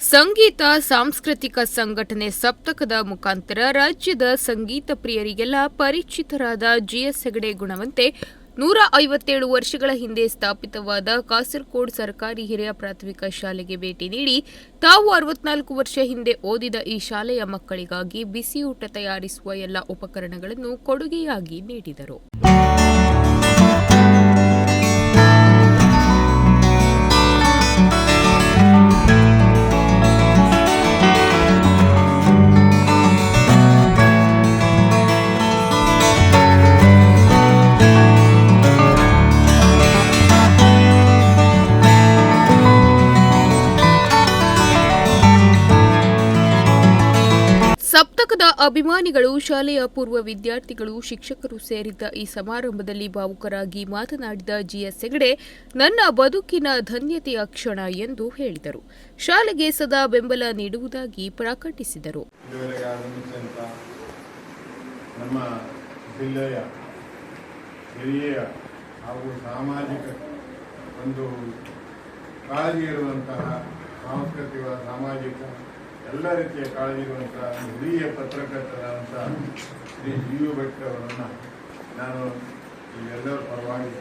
ಸಂಗೀತ ಸಾಂಸ್ಕೃತಿಕ ಸಂಘಟನೆ ಸಪ್ತಕದ ಮುಖಾಂತರ ರಾಜ್ಯದ ಸಂಗೀತ ಪ್ರಿಯರಿಗೆಲ್ಲ ಪರಿಚಿತರಾದ ಜಿಎಸ್ ಹೆಗಡೆ ಗುಣವಂತೆ ನೂರ ಐವತ್ತೇಳು ವರ್ಷಗಳ ಹಿಂದೆ ಸ್ಥಾಪಿತವಾದ ಕಾಸರಗೋಡ್ ಸರ್ಕಾರಿ ಹಿರಿಯ ಪ್ರಾಥಮಿಕ ಶಾಲೆಗೆ ಭೇಟಿ ನೀಡಿ ತಾವು ಅರವತ್ನಾಲ್ಕು ವರ್ಷ ಹಿಂದೆ ಓದಿದ ಈ ಶಾಲೆಯ ಮಕ್ಕಳಿಗಾಗಿ ಬಿಸಿಯೂಟ ತಯಾರಿಸುವ ಎಲ್ಲ ಉಪಕರಣಗಳನ್ನು ಕೊಡುಗೆಯಾಗಿ ನೀಡಿದರು. ಅಭಿಮಾನಿಗಳು, ಶಾಲೆಯ ಪೂರ್ವ ವಿದ್ಯಾರ್ಥಿಗಳು, ಶಿಕ್ಷಕರು ಸೇರಿದ್ದ ಈ ಸಮಾರಂಭದಲ್ಲಿ ಭಾವುಕರಾಗಿ ಮಾತನಾಡಿದ ಜಿಎಸ್ ಹೆಗಡೆ, ನನ್ನ ಬದುಕಿನ ಧನ್ಯತೆಯ ಕ್ಷಣ ಎಂದು ಹೇಳಿದರು. ಶಾಲೆಗೆ ಸದಾ ಬೆಂಬಲ ನೀಡುವುದಾಗಿ ಪ್ರಕಟಿಸಿದರು. ನಮ್ಮ ಇರುವಂತಹ ಸಾಂಸ್ಕೃತಿಕ, ಸಾಮಾಜಿಕ ಎಲ್ಲ ರೀತಿಯ ಕಾಳಜಿ ಇರುವಂತಹ ಹಿರಿಯ ಪತ್ರಕರ್ತರಾದಂಥ ಶ್ರೀ ಜಿ ಯು ಅವರನ್ನು ನಾನು ಎಲ್ಲರ ಪರವಾಗಿ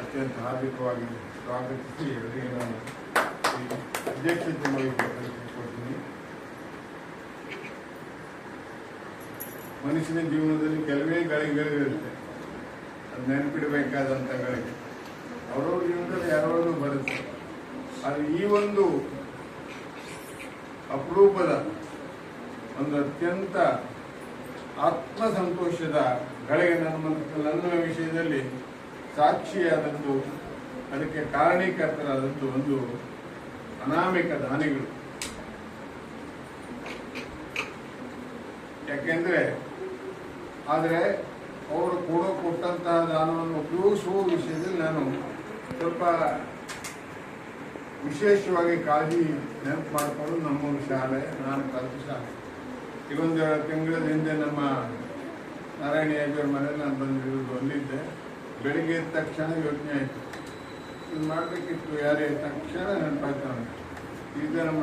ಅತ್ಯಂತ ಹಾರ್ದಿಕವಾಗಿ ಸ್ವಾಗತಿಸಿ ಅವರಿಗೆ ನಾನು ಈ ಅಧ್ಯಕ್ಷತೆ ಮಾಡಿಕೊಡ್ತೀನಿ ಮನುಷ್ಯನ ಜೀವನದಲ್ಲಿ ಕೆಲವೇ ಗಳಿಗೆಗಳಿರುತ್ತೆ. ಅದು ನೆನಪಿಡಬೇಕಾದಂತ ಗಳಿಗೆ. ಅವರವ್ರ ಜೀವನದಲ್ಲಿ ಯಾರಾದರೂ ಬರುತ್ತೆ. ಆದರೆ ಈ ಒಂದು ಅಪರೂಪದ ಒಂದು ಅತ್ಯಂತ ಆತ್ಮ ಸಂತೋಷದ ಗಳಿಗೆ ನನ್ನ ನನ್ನ ವಿಷಯದಲ್ಲಿ ಸಾಕ್ಷಿಯಾದದ್ದು ಅದಕ್ಕೆ ಕಾರಣೀಕರ್ತರಾದದ್ದು ಒಂದು ಅನಾಮಿಕ ದಾನಿಗಳು. ಯಾಕೆಂದ್ರೆ, ಆದರೆ ಅವರು ಕೂಡ ಕೊಟ್ಟಂತಹ ದಾನವನ್ನು ಉಪಯೋಗಿಸುವ ವಿಷಯದಲ್ಲಿ ನಾನು ಸ್ವಲ್ಪ ವಿಶೇಷವಾಗಿ ಕಾಳಜಿ ನೆನಪು ಮಾಡಿಕೊಂಡು ನಮ್ಮೂರು ಶಾಲೆ, ನಾನು ಕಲಿತ ಶಾಲೆ. ಇವೊಂದು ತಿಂಗಳ ಹಿಂದೆ ನಮ್ಮ ನಾರಾಯಣ ಯಾಜೂರ್ ಮನೆ ನಾನು ಬಂದು ಬಂದಿದ್ದೆ. ಬೆಳಿಗ್ಗೆ ಎದ್ದ ತಕ್ಷಣ ಯೋಚನೆ ಆಯಿತು. ಇದು ಮಾಡಬೇಕಿತ್ತು, ಯಾರೇ ತಕ್ಷಣ ನೆನಪಾಯ್ತು ಈಗ ನಮ್ಮ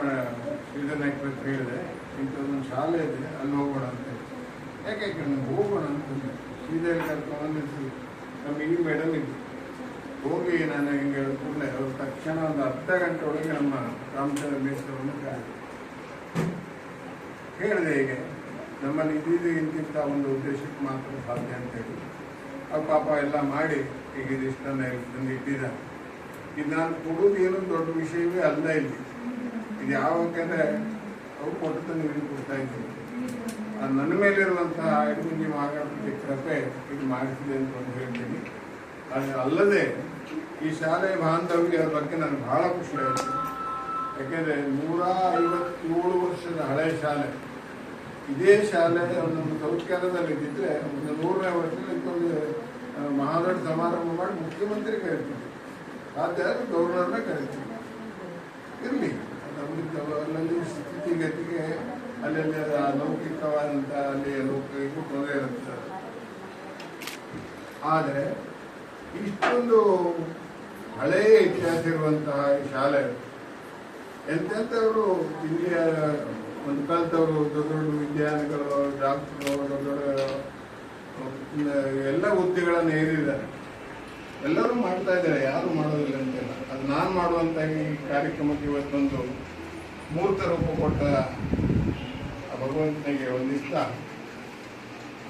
ಇದನ್ನ ಹತ್ರ ಹೇಳಿದೆ, ಇಂಥದ್ದೊಂದು ಶಾಲೆ ಇದೆ, ಅಲ್ಲಿ ಹೋಗೋಣ ಅಂತ ಯಾಕೆ ನಮ್ಗೆ ಹೋಗೋಣ ಅಂತಂದೆ ಶ್ರೀಧರ್ ಕರ್ಕೊಂಡು ನಮ್ಮ ಈ ಮೇಡಮ್ ಇದ್ದು ಹೋಗಿ ನಾನು ಹಿಂಗೆ ತಕ್ಷಣ ಒಂದು ಅರ್ಧ ಗಂಟೆ ಒಳಗೆ ನಮ್ಮ ರಾಮಚಂದ್ರ ಮೇಸ್ತ್ರವನ್ನು ಕರೆದು ಹೇಳಿದೆ ಹೀಗೆ, ನಮ್ಮಲ್ಲಿ ಇದಿದು ಇಂತಿಂಥ ಒಂದು ಉದ್ದೇಶಕ್ಕೆ ಮಾತ್ರ ಸಾಧ್ಯ ಅಂತ ಹೇಳಿ. ಅವ್ರು ಪಾಪ ಎಲ್ಲ ಮಾಡಿ ಈಗ ಇದಿಷ್ಟನ್ನು ತಂದು ಇಟ್ಟಿದ್ದಾರೆ. ಇದು ನಾನು ಕೊಡೋದು ಏನೂ ದೊಡ್ಡ ವಿಷಯವೇ ಅಲ್ಲ ಇಲ್ಲಿ. ಇದು ಯಾವಾಗಂದ್ರೆ ಅವ್ರು ಕೊಟ್ಟು ತಂದು ಇಲ್ಲಿ ಕೊಡ್ತಾ ಇದ್ದೀನಿ ಅದು ನನ್ನ ಮೇಲಿರುವಂತಹ ಇಡಗುಂಜಿ ಮಹಾಗಣಪತಿ ಕೃಪೆ ಇದು ಮಾಡಿಸಿದೆ ಅಂತ ಒಂದು ಹೇಳ್ತೀನಿ. ಅದು ಅಲ್ಲದೆ ಈ ಶಾಲೆಯ ಬಾಂಧವ್ಯದ ಬಗ್ಗೆ ನನಗೆ ಬಹಳ ಖುಷಿ ಆಯಿತು. ಯಾಕೆಂದರೆ ನೂರ ಐವತ್ತೇಳು ವರ್ಷದ ಹಳೆಯ ಶಾಲೆ. ಇದೇ ಶಾಲೆ ಒಂದು ಸೌಖ್ಯಾಲದಲ್ಲಿ ಇದ್ದಿದ್ರೆ ಒಂದು ನೂರನೇ ವರ್ಷದಲ್ಲಿ ಇದೊಂದು ಮಹಾದೊಡ್ಡ ಸಮಾರಂಭ ಮಾಡಿ ಮುಖ್ಯಮಂತ್ರಿ ಕರಿತೀವಿ ಆದರೆ ಗೌರ್ನರ್ನ ಕರಿತೀವಿ ಇರಲಿ ಅಲ್ಲಲ್ಲಿ ಸ್ಥಿತಿಗತಿಗೆ ಅಲ್ಲಲ್ಲಿ ಆ ಲೌಕಿಕವಾದಂಥ ಅಲ್ಲಿ ಲೌಕಿಕಕ್ಕೂ ತೊಂದರೆ ಇರುತ್ತೆ. ಆದರೆ ಇಷ್ಟೊಂದು ಹಳೆಯ ಇತಿಹಾಸ ಇರುವಂತಹ ಶಾಲೆ, ಎಂತೆಂಥವರು ಇಲ್ಲಿಯ ಒಂದು ಕಾಲದವರು, ದೊಡ್ಡ ದೊಡ್ಡ ವಿಜ್ಞಾನಿಗಳು, ಡಾಕ್ಟರು, ದೊಡ್ಡ ದೊಡ್ಡ ಎಲ್ಲ ಹುದ್ದೆಗಳನ್ನು ಏರಿದ್ದಾರೆ. ಎಲ್ಲರೂ ಮಾಡ್ತಾ ಇದ್ದಾರೆ, ಯಾರು ಮಾಡೋದಿಲ್ಲ ಅಂತಿಲ್ಲ. ಅದು ನಾನು ಮಾಡುವಂಥ ಈ ಕಾರ್ಯಕ್ರಮಕ್ಕೆ ಇವತ್ತೊಂದು ಮೂರ್ತ ರೂಪ ಕೊಟ್ಟ ಭಗವಂತನಿಗೆ ಒಂದಿಷ್ಟ.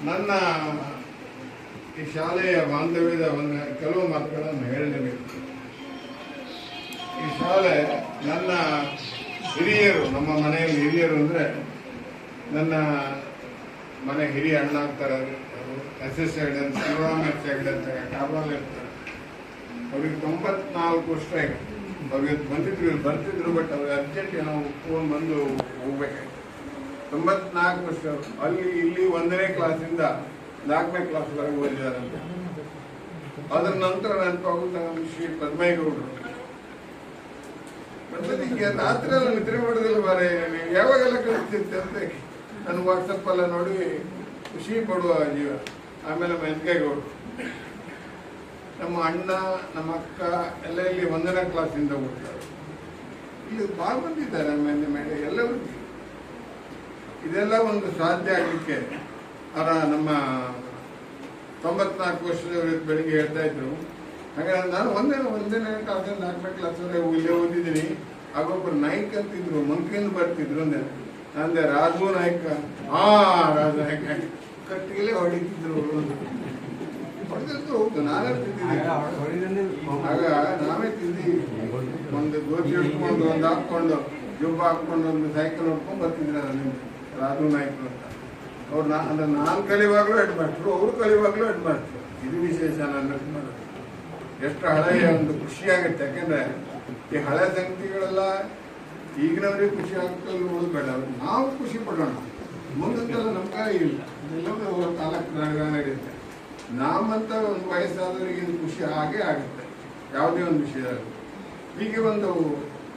ನನ್ನ ಈ ಶಾಲೆಯ ಬಾಂಧವ್ಯದ ಒಂದು ಕೆಲವು ಮಾತುಗಳನ್ನು ಹೇಳಲೇಬೇಕು ಈ ಶಾಲೆ ನನ್ನ ಹಿರಿಯರು, ನಮ್ಮ ಮನೆಯಲ್ಲಿ ಹಿರಿಯರು ಅಂದರೆ ನನ್ನ ಮನೆ ಹಿರಿಯ ಅಣ್ಣ ಆಗ್ತಾರೆ ಎಸ್ ಎಸ್ ಹೆಗ್ಡೆ ಅಂತ ಶಿವರಾಮ್ ಎಸ್ ಹೆಗ್ಡೆ ಅಂತ ಕಾಬಾಲ್ ಇರ್ತಾರೆ. ಅವ್ರಿಗೆ ತೊಂಬತ್ನಾಲ್ಕು ವರ್ಷ ಆಯ್ತು. ಅವ್ರಿಗೆ ಬಂದಿದ್ರು, ಇವ್ರು ಬರ್ತಿದ್ರು ಬಟ್ ಅವ್ರಿಗೆ ಅರ್ಜೆಂಟ್ ಏನೋ ಫೋನ್ ಬಂದು ಹೋಗ್ಬೇಕಾಯ್ತು. ತೊಂಬತ್ನಾಲ್ಕು ವರ್ಷ ಅಲ್ಲಿ ಇಲ್ಲಿ ಒಂದನೇ ಕ್ಲಾಸಿಂದ ನಾಲ್ಕನೇ ಕ್ಲಾಸ್ವರೆಗೆ ಓದಿದಾರಂತೆ ಅದರ ನಂತರ ನೆನಪಾಗುತ್ತೆ, ನಮ್ಮ ಶ್ರೀ ಪದ್ಮೇಗೌಡರು. ನಿಂಗೆ ರಾತ್ರಿ ಎಲ್ಲ ನಿದ್ರೆ ಮಾಡೋದಿಲ್ಲ ಬಾರೆ ಯಾವಾಗೆಲ್ಲ ಕಳಿಸ್ತಿದ್ದೆ ಅಂತ ನಾನು ವಾಟ್ಸಪ್ ಎಲ್ಲ ನೋಡಿ ಖುಷಿ ಪಡುವ ಜೀವ. ಆಮೇಲೆ ಮೆನ್ಕೇಗೌಡರು ನಮ್ಮ ಅಣ್ಣ, ನಮ್ಮ ಅಕ್ಕ ಎಲ್ಲ ಇಲ್ಲಿ ಒಂದನೇ ಕ್ಲಾಸಿಂದ ಹೋಗ್ತಾರೆ ಇಲ್ಲಿ ಭಾಳ ಬಂದಿದ್ದಾರೆ ಮೇಲೆ ಮೇಲೆ ಎಲ್ಲರೂ ಇದೆಲ್ಲ ಒಂದು ಸಾಧ್ಯ ಆಗಲಿಕ್ಕೆ ಅವರ ನಮ್ಮ ತೊಂಬತ್ನಾಲ್ಕು ವರ್ಷದವರು ಬೆಳಿಗ್ಗೆ ಹೇಳ್ತಾ ಇದ್ರು. ಹಾಗೆ ನಾನು ಒಂದೇ ಒಂದನೇ ಕ್ಲಾಸ್ ನಾಲ್ಕನೇ ಕ್ಲಾಸ್ ಇಲ್ಲೇ ಓದಿದ್ದೀನಿ. ಆಗೊಬ್ಬರು ನಾಯ್ಕ ಅಂತಿದ್ರು ಮಂಕ್ರಿಂದ ಬರ್ತಿದ್ರು ಅಂದೆ ಅಂದೆ ರಾಜು ನಾಯ್ಕ ಆ ರಾಜ ನಾಯ್ಕ ಕಟ್ಟಿಗೆಲೆ ಹೊಡಿತಿದ್ರು ಹೊಡೆದಿರ್ತು ಹೌದು ನಾನೇ ತಿಂದಿದ್ದೀನಿ ಆಗ ನಾವೇ ತಿಂದೀವಿ ಒಂದು ಗೋಚಿ ಹಿಡ್ಕೊಂಡು ಒಂದು ಹಾಕೊಂಡು ಜುಬ್ಬ ಹಾಕೊಂಡು ಒಂದು ಸೈಕಲ್ ಹೊಡ್ಕೊಂಡು ಬರ್ತಿದ್ರು ನಾನು ರಾಜು ನಾಯ್ಕರು ಅಂತ. ಅವ್ರು ನಾ ಅಂದ್ರೆ ನಾನು ಕಲಿವಾಗ್ಲೂ ಎಡ್ ಮಾಡ್ತರು ಅವ್ರು ಕಲಿವಾಗ್ಲೂ ಎಡ್ ಮಾಡ್ತರು ಇದು ವಿಶೇಷ ನಾನು ಮಾಡೋದು ಎಷ್ಟು ಹಳೆಯ ಒಂದು ಖುಷಿಯಾಗುತ್ತೆ ಯಾಕೆಂದ್ರೆ ಈ ಹಳೆ ಸಂಗತಿಗಳೆಲ್ಲ ಈಗಿನವರಿಗೆ ಖುಷಿ ಆಗ್ತಾ ನೋಡೋದು ಬೇಡ. ನಾವು ಖುಷಿ ಪಡೋಣ. ಮುಂದಕ್ಕೆಲ್ಲ ನಮ್ಮ ಕಾಯಿ ಇಲ್ಲ. ಎಲ್ಲವೂ ಕಾಲಕ್ಕೆ ನಡೆಯುತ್ತೆ. ನಾವಂತ ಒಂದು ವಯಸ್ಸಾದವರಿಗೆ ಇದು ಖುಷಿ ಆಗೇ ಆಗುತ್ತೆ. ಯಾವುದೇ ಒಂದು ವಿಷಯದಲ್ಲಿ ಹೀಗೆ ಒಂದು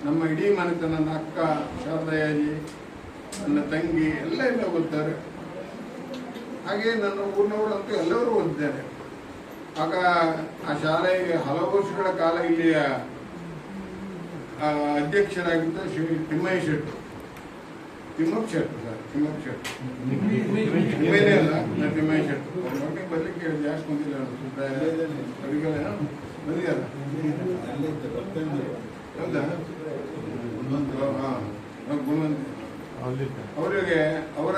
ನಮ್ಮ ಇಡೀ ಮನೆತನ ನನ್ನ ಅಕ್ಕ, ಶಾರದಯಾಜಿ, ನನ್ನ ತಂಗಿ ಎಲ್ಲ ಎಲ್ಲ ಓದ್ತಾರೆ. ಹಾಗೆ ನನ್ನ ಊರಿನವರಂತೂ ಎಲ್ಲರೂ ಓದಿದ್ದಾರೆ. ಆಗ ಆ ಶಾಲೆಗೆ ಹಲವು ವರ್ಷಗಳ ಕಾಲ ಇಲ್ಲಿಯ ಅಧ್ಯಕ್ಷರಾಗಿದ್ದ ಶ್ರೀ ತಿಮ್ಮಯ್ಯ ಶೆಟ್ಟು. ತಿಮ್ಮಪ್ಪ ಶೆಟ್ಟು ಸರ್, ತಿಮ್ಮಪ್ಪ ಶೆಟ್ಟು. ನಿಮ್ಮೇನೆ ಅಲ್ಲ ನಾನು ತಿಮ್ಮಯ್ಯ ಶೆಟ್ಟು. ಅವ್ರಿಗೆ ಬರಲಿಕ್ಕೆ ಜಾಸ್ತಿ ಬಂದಿಲ್ಲ ಹೌದಾ? ಹಾಂ ಗುಣವಂತ. ಅವರಿಗೆ ಅವರ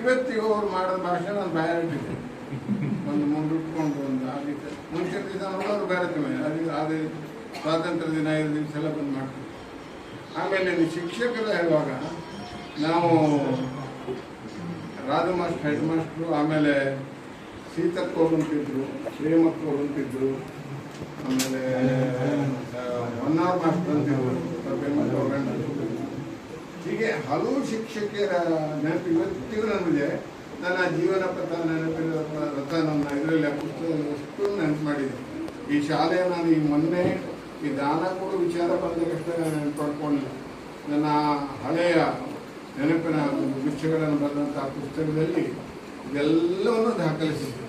ಇವತ್ತಿಗೂ ಅವ್ರು ಮಾಡೋ ಭಾಷೆ ನಾನು ಬಾಯಾರಿಟ್ಟಿದ್ದೆ ಒಂದು ಮುಂದೆ ಉಟ್ಕೊಂಡು ಒಂದು ಆ ರೀತಿ ಮುಂಚೆ ಬೇರೆ ಅದೇ ಅದು ಅದು ಸ್ವಾತಂತ್ರ್ಯ ದಿನ ಐದು ದಿವಸ ಎಲ್ಲ ಬಂದು ಮಾಡ್ತೀವಿ ಆಮೇಲೆ ಶಿಕ್ಷಕರ ಹೇಳುವಾಗ ನಾವು ರಾಧು ಮಾಸ್ಟರ್ ಹೆಡ್ ಮಾಸ್ಟ್ರು ಆಮೇಲೆ ಸೀತಕ್ಕೆ ಅವ್ರು ಅಂತಿದ್ರು ಶ್ರೀಮಕ್ಕ ಆಮೇಲೆ ಒನ್ ಹೊನ್ನಾರ್ ಮಾಸ್ಟರ್ ಅಂತಿದ್ರು ಅವ್ರ ಗಂಡ. ಹೀಗೆ ಹಲವು ಶಿಕ್ಷಕಿಯರ ನೆನಪು ಇವತ್ತಿಗೂ ನನಗೆ ನನ್ನ ಜೀವನ ಪಥ ನೆನಪಿನ ರಥ ನನ್ನ ಇದರಲ್ಲಿ ಆ ಅಷ್ಟು ನೆನಪು ಮಾಡಿದೆ. ಈ ಶಾಲೆ ನಾನು ಈ ಮೊನ್ನೆ ಈ ದಾನ ಕೊಡೋ ವಿಚಾರ ಬಂದಷ್ಟೇ ನಾನು ಪಡ್ಕೊಂಡಿಲ್ಲ ನನ್ನ ಹಳೆಯ ನೆನಪಿನ ಗುಚ್ಛಗಳನ್ನು ಬರೆದಂತಹ ಪುಸ್ತಕದಲ್ಲಿ ಇದೆಲ್ಲವನ್ನು ದಾಖಲಿಸಿದ್ದೆ.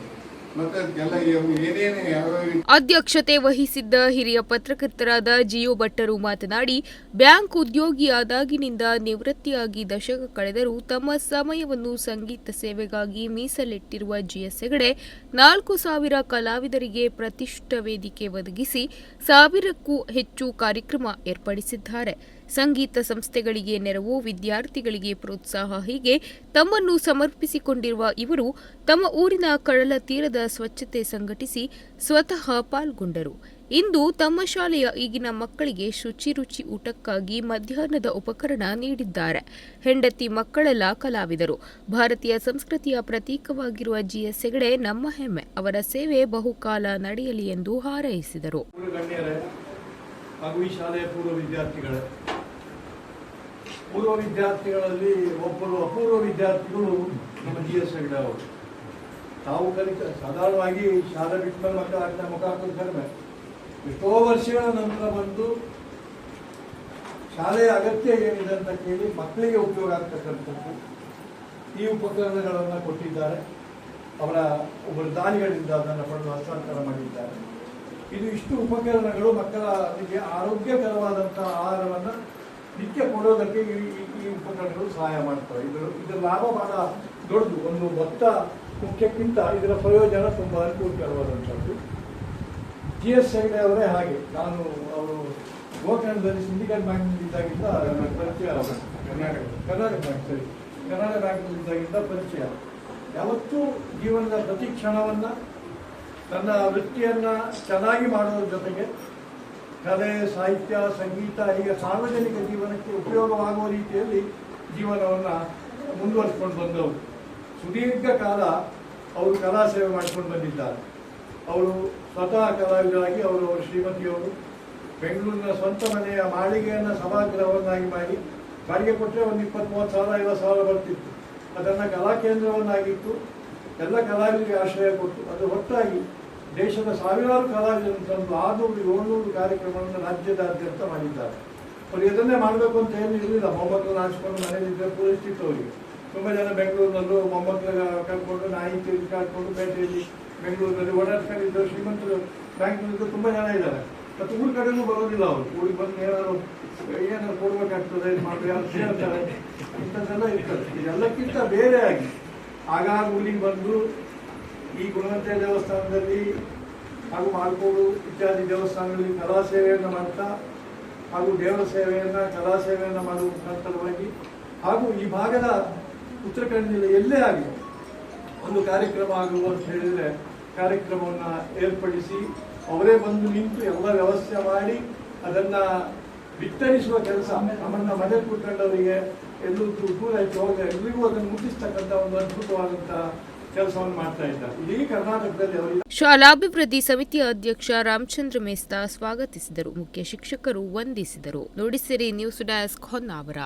ಅಧ್ಯಕ್ಷತೆ ವಹಿಸಿದ್ದ ಹಿರಿಯ ಪತ್ರಕರ್ತರಾದ ಜಿಯೋ ಭಟ್ಟರು ಮಾತನಾಡಿ, ಬ್ಯಾಂಕ್ ಉದ್ಯೋಗಿಯಾದಾಗಿನಿಂದ ನಿವೃತ್ತಿಯಾಗಿ ದಶಕ ಕಳೆದರೂ ತಮ್ಮ ಸಮಯವನ್ನು ಸಂಗೀತ ಸೇವೆಗಾಗಿ ಮೀಸಲಿಟ್ಟಿರುವ ಜಿಎಸ್ ಹೆಗಡೆ, ನಾಲ್ಕು ಸಾವಿರ ಕಲಾವಿದರಿಗೆ ಪ್ರತಿಷ್ಠ ವೇದಿಕೆ ಒದಗಿಸಿ ಸಾವಿರಕ್ಕೂ ಹೆಚ್ಚು ಕಾರ್ಯಕ್ರಮ ಏರ್ಪಡಿಸಿದ್ದಾರೆ. ಸಂಗೀತ ಸಂಸ್ಥೆಗಳಿಗೆ ನೆರವು, ವಿದ್ಯಾರ್ಥಿಗಳಿಗೆ ಪ್ರೋತ್ಸಾಹ ಹೀಗೆ ತಮ್ಮನ್ನು ಸಮರ್ಪಿಸಿಕೊಂಡಿರುವ ಇವರು ತಮ್ಮ ಊರಿನ ಕಡಲ ತೀರದ ಸ್ವಚ್ಛತೆ ಸಂಘಟಿಸಿ ಸ್ವತಃ ಪಾಲ್ಗೊಂಡರು. ಇಂದು ತಮ್ಮ ಶಾಲೆಯ ಈಗಿನ ಮಕ್ಕಳಿಗೆ ಶುಚಿ ರುಚಿ ಊಟಕ್ಕಾಗಿ ಮಧ್ಯಾಹ್ನದ ಉಪಕರಣ ನೀಡಿದ್ದಾರೆ. ಹೆಂಡತಿ ಮಕ್ಕಳೆಲ್ಲ ಕಲಾವಿದರು. ಭಾರತೀಯ ಸಂಸ್ಕೃತಿಯ ಪ್ರತೀಕವಾಗಿರುವ ಜಿಎಸ್ ಹೆಗಡೆ ನಮ್ಮ ಹೆಮ್ಮೆ. ಅವರ ಸೇವೆ ಬಹುಕಾಲ ನಡೆಯಲಿ ಎಂದು ಹಾರೈಸಿದರು. ಪೂರ್ವ ವಿದ್ಯಾರ್ಥಿಗಳಲ್ಲಿ ಒಬ್ಬರು ಅಪೂರ್ವ ವಿದ್ಯಾರ್ಥಿಗಳು ನಮ್ಮ ಜಿ ಎಸ್ ಹೆಗ್ಡೆ ಅವರು. ತಾವು ಕಲಿತ ಸಾಧಾರಣವಾಗಿ ಶಾಲೆ ಬಿಟ್ಟ ಮೇಲೆ ಮಕ್ಕಳ ಮುಖ ಕಡಿಮೆ. ಎಷ್ಟೋ ವರ್ಷಗಳ ನಂತರ ಬಂದು ಶಾಲೆಯ ಅಗತ್ಯ ಏನಿದೆ ಅಂತ ಕೇಳಿ ಮಕ್ಕಳಿಗೆ ಉಪಯೋಗ ಆಗ್ತಕ್ಕಂಥದ್ದು ಈ ಉಪಕರಣಗಳನ್ನು ಕೊಟ್ಟಿದ್ದಾರೆ. ಅವರ ಒಬ್ಬರು ದಾನಿಗಳಿಂದ ಅದನ್ನು ಪಡೆದು ಹಸ್ತಾಂತರ ಮಾಡಿದ್ದಾರೆ. ಇದು ಇಷ್ಟು ಉಪಕರಣಗಳು ಮಕ್ಕಳಿಗೆ ಆರೋಗ್ಯಕರವಾದಂಥ ಆಹಾರವನ್ನು ನಿತ್ಯ ಕೊಡೋದಕ್ಕೆ ಈ, ಈ- ಈ ಉಪಕರಣಗಳು ಸಹಾಯ ಮಾಡ್ತವೆ. ಇದರ ಇದರ ಲಾಭ ಬಹಳ ದೊಡ್ಡದು. ಒಂದು ಭತ್ತ ಮುಖ್ಯಕ್ಕಿಂತ ಇದರ ಪ್ರಯೋಜನ ತುಂಬ ಅನುಕೂಲಕರವಾದಂಥದ್ದು. ಜಿ ಎಸ್ ಹೆಗ್ಡೆ ಅವರೇ ಹಾಗೆ. ನಾನು ಅವರು ಗೋಕರ್ಣದಲ್ಲಿ ಸಿಂಡಿಕೇಟ್ ಬ್ಯಾಂಕ್ನಲ್ಲಿ ಇದ್ದಾಗಿಂದ ನನ್ನ ಪರಿಚಯ ಕರ್ನಾಟಕ ಕರ್ನಾಟಕ ಬ್ಯಾಂಕ್ ಸರಿ ಕರ್ನಾಟಕ ಬ್ಯಾಂಕ್ನಲ್ಲಿ ಇದ್ದಾಗಿಂದ ಪರಿಚಯ. ಯಾವತ್ತೂ ಜೀವನದ ಪ್ರತಿ ಕ್ಷಣವನ್ನು ತನ್ನ ವೃತ್ತಿಯನ್ನು ಚೆನ್ನಾಗಿ ಮಾಡೋದ್ರ ಜೊತೆಗೆ ಕಲೆ, ಸಾಹಿತ್ಯ, ಸಂಗೀತ, ಹೀಗೆ ಸಾರ್ವಜನಿಕ ಜೀವನಕ್ಕೆ ಉಪಯೋಗವಾಗುವ ರೀತಿಯಲ್ಲಿ ಜೀವನವನ್ನು ಮುಂದುವರಿಸ್ಕೊಂಡು ಬಂದವರು. ಸುದೀರ್ಘ ಕಾಲ ಅವರು ಕಲಾ ಸೇವೆ ಮಾಡಿಕೊಂಡು ಬಂದಿದ್ದಾರೆ. ಅವರು ಸ್ವತಃ ಕಲಾವಿದರಾಗಿ ಅವರು ಅವರು ಶ್ರೀಮತಿಯವರು ಬೆಂಗಳೂರಿನ ಸ್ವಂತ ಮನೆಯ ಮಾಳಿಗೆಯನ್ನು ಸಭಾಗೃಹವನ್ನಾಗಿ ಮಾಡಿ, ಬಾಡಿಗೆ ಕೊಟ್ಟರೆ ಒಂದು ಇಪ್ಪತ್ತು ಮೂವತ್ತು ಸಾವಿರ, ಐವತ್ತು ಸಾವಿರ ಬರ್ತಿತ್ತು. ಅದನ್ನು ಕಲಾ ಕೇಂದ್ರವನ್ನಾಗಿತ್ತು ಎಲ್ಲ ಕಲಾವಿದರಿಗೆ ಆಶ್ರಯ ಕೊಟ್ಟು ಅದು ಒಟ್ಟಾಗಿ ದೇಶದ ಸಾವಿರಾರು ಕಲಾವಿದರನ್ನು ತಂದು ಆರುನೂರು, ಏಳ್ನೂರು ಕಾರ್ಯಕ್ರಮಗಳನ್ನು ರಾಜ್ಯದಾದ್ಯಂತ ಮಾಡಿದ್ದಾರೆ. ಅವರು ಇದನ್ನೇ ಮಾಡಬೇಕು ಅಂತ ಏನು ಇರಲಿಲ್ಲ. ಮೊಮ್ಮಕ್ಕಳನ್ನ ಆಡಿಸ್ಕೊಂಡು ಮನೆಯಲ್ಲಿದ್ದರೆ ಪೂರೈಸ್ತಿತ್ತು ಅವರಿಗೆ ತುಂಬ ಜನ ಬೆಂಗಳೂರಿನಲ್ಲೂ ಮೊಮ್ಮಕ್ಕಳ ಕರ್ಕೊಂಡು, ನಾಯಿ ತಿರುಗಿ ಕರ್ಕೊಂಡು ಪೇಟೆಯಲ್ಲಿ ಬೆಂಗಳೂರಿನಲ್ಲಿ ಓಡಾಡ್ಕೊಂಡಿದ್ದು ಶ್ರೀಮಂತರು. ಬ್ಯಾಂಕ್ನಲ್ಲಿದ್ದು ತುಂಬ ಜನ ಇದ್ದಾರೆ. ಮತ್ತು ಊರ ಕಡೆಯೂ ಬರೋದಿಲ್ಲ ಅವರು. ಊರಿಗೆ ಬಂದು ಏನಾದ್ರು ಏನಾದ್ರು ಕೊಡ್ಬೇಕಾಗ್ತದೆ ಮಾಡಿ ಯಾರು ಕೇಳ್ತಾರೆ ಇಂಥದ್ದೆಲ್ಲ ಇರ್ತದೆ. ಇದೆಲ್ಲಕ್ಕಿಂತ ಬೇರೆಯಾಗಿ ಆಗಾಗ ಊರಿಗೆ ಬಂದು ಈ ಗುಣವಂತ ದೇವಸ್ಥಾನದಲ್ಲಿ ಹಾಗೂ ಮಾಲ್ಕೋಡು ಇತ್ಯಾದಿ ದೇವಸ್ಥಾನಗಳಲ್ಲಿ ಕಲಾ ಸೇವೆಯನ್ನು ಮಾಡ್ತಾ ಹಾಗೂ ದೇವರ ಸೇವೆಯನ್ನು, ಕಲಾ ಸೇವೆಯನ್ನು ಮಾಡುವ ಮುಖಾಂತರವಾಗಿ ಹಾಗೂ ಈ ಭಾಗದ ಉತ್ತರ ಕನ್ನಡ ಜಿಲ್ಲೆ ಎಲ್ಲೇ ಆಗಲಿ ಒಂದು ಕಾರ್ಯಕ್ರಮ ಆಗುವ ಅಂತ ಹೇಳಿದರೆ ಕಾರ್ಯಕ್ರಮವನ್ನು ಏರ್ಪಡಿಸಿ ಅವರೇ ಬಂದು ನಿಂತು ಎಲ್ಲ ವ್ಯವಸ್ಥೆ ಮಾಡಿ ಅದನ್ನ ವಿತರಿಸುವ ಕೆಲಸ ನಮ್ಮನ್ನ ಮನೆ ಕೂತ್ಕೊಂಡವರಿಗೆ ಎಲ್ಲೂ ದೂ- ದೂರ ಇಟ್ಟು ಹೋಗಿ ಎಲ್ರಿಗೂ ಅದನ್ನು ಮುಟ್ಟಿಸ್ತಕ್ಕಂಥ ಒಂದು ಇಡೀ ಕರ್ನಾಟಕದಲ್ಲಿ ಶಾಲಾಭಿವೃದ್ಧಿ ಸಮಿತಿಯ ಅಧ್ಯಕ್ಷ ರಾಮಚಂದ್ರ ಮೇಸ್ತಾ ಸ್ವಾಗತಿಸಿದರು. ಮುಖ್ಯ ಶಿಕ್ಷಕರು ವಂದಿಸಿದರು. ನೋಡಿಸಿರಿ ನ್ಯೂಸ್ ಡೆಸ್ಕ್ ಹೊನ್ನಾವರ.